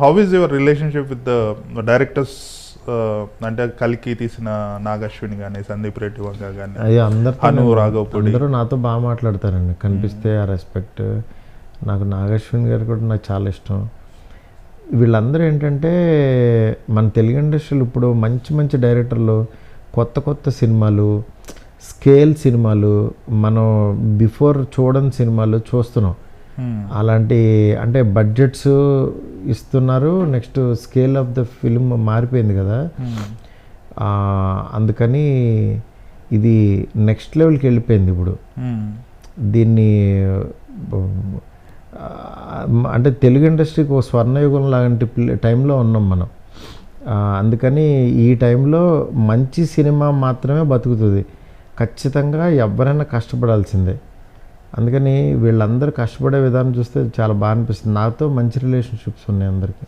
How is your relationship with the directors అంటే కలికి తీసిన నాగశ్విని కానీ సందీప్ రెడ్డి వంగ కానీ అయ్యో నేను- రాఘవపూడి. అందరూ నాతో బాగా మాట్లాడతారండి. కనిపిస్తే ఆ రెస్పెక్ట్ నాకు నాగశ్విన్ గారు కూడా నాకు చాలా ఇష్టం. వీళ్ళందరూ ఏంటంటే మన తెలుగు ఇండస్ట్రీలో ఇప్పుడు మంచి మంచి డైరెక్టర్లు కొత్త కొత్త సినిమాలు స్కేల్ సినిమాలు మనం బిఫోర్ చూడని సినిమాలు చూస్తున్నాం. అలాంటి అంటే బడ్జెట్స్ ఇస్తున్నారు. Next scale of the film మారిపోయింది కదా. ఆ, అందుకని ఇది నెక్స్ట్ లెవెల్కి వెళ్ళిపోయింది ఇప్పుడు. దీన్ని ఆ, అంటే తెలుగు ఇండస్ట్రీకి ఒక స్వర్ణయుగం లాంటి టైంలో ఉన్నాం మనం. అందుకని ఈ టైంలో మంచి సినిమా మాత్రమే బతుకుతుంది. ఖచ్చితంగా ఎవరైనా కష్టపడాల్సిందే. అందుకని వీళ్ళందరూ కష్టపడే విధానం చూస్తే చాలా బాగా అనిపిస్తుంది. నాతో మంచి రిలేషన్షిప్స్ ఉన్నాయి అందరికీ.